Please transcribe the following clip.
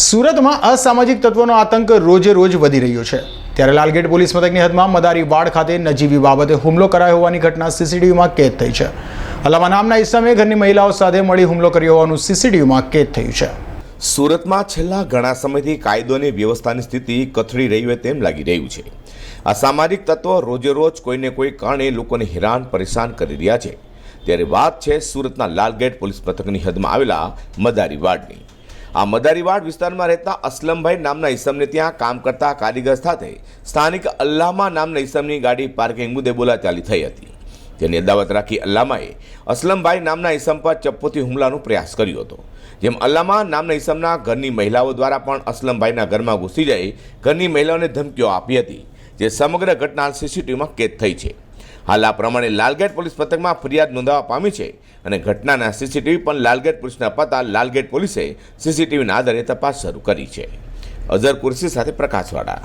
સુરતમાં અસામાજિક તત્વોનો આતંક રોજે રોજ વધી રહ્યો છે. ત્યારે લાલગેટ પોલીસ મથકની હદમાં મદારી વાડ ખાતે નજીવી બાબતે હુમલો કરાયો હોવાની ઘટના સીસીટીવીમાં કેદ થઈ છે. અલામા નામના ઇસમે ઘરની મહિલાઓ સાથે મળી હુમલો કર્યો હોવાનું સીસીટીવીમાં કેદ થયું છે. સુરતમાં છેલ્લા ઘણા સમયથી કાયદો અને વ્યવસ્થાની સ્થિતિ કથળી રહી હોય તેમ લાગી રહ્યું છે. અસામાજિક તત્વો રોજે રોજ કોઈને કોઈ કારણે લોકોને હેરાન, પરેશાન કરી રહ્યા છે. ત્યારે વાત છે સુરતના લાલગેટ પોલીસ મથકની હદમાં આવેલા મદારી વાડની. આ મદારીવાડ વિસ્તારમાં રહેતા અસલમભાઈ નામના ઈસમને ત્યાં કામ કરતા કારીગર સાથે સ્થાનિક અલ્લામા નામના ઈસમની ગાડી પાર્કિંગ મુદ્દે બોલાચાલી થઈ હતી. તેની અદાવત રાખી અલ્લામાએ અસલમભાઈ નામના ઈસમ પર ચપ્પુથી હુમલાનો પ્રયાસ કર્યો હતો. જેમ અલ્લામા નામના ઈસમના ઘરની મહિલાઓ દ્વારા પણ અસલમભાઈના ઘરમાં ઘૂસી જઈ ઘરની મહિલાઓને ધમકીઓ આપી હતી, જે સમગ્ર ઘટના સીસીટીવીમાં કેદ થઈ છે. હાલ આ પ્રમાણે લાલગેટ પોલીસ મથકમાં ફરિયાદ નોંધાવા પામી છે અને ઘટનાના સીસીટીવી પણ લાલગેટ પોલીસને અપાતા લાલગેટ પોલીસે સીસીટીવીના આધારે તપાસ શરૂ કરી છે. અઝર કુરશી સાથે પ્રકાશવાળા.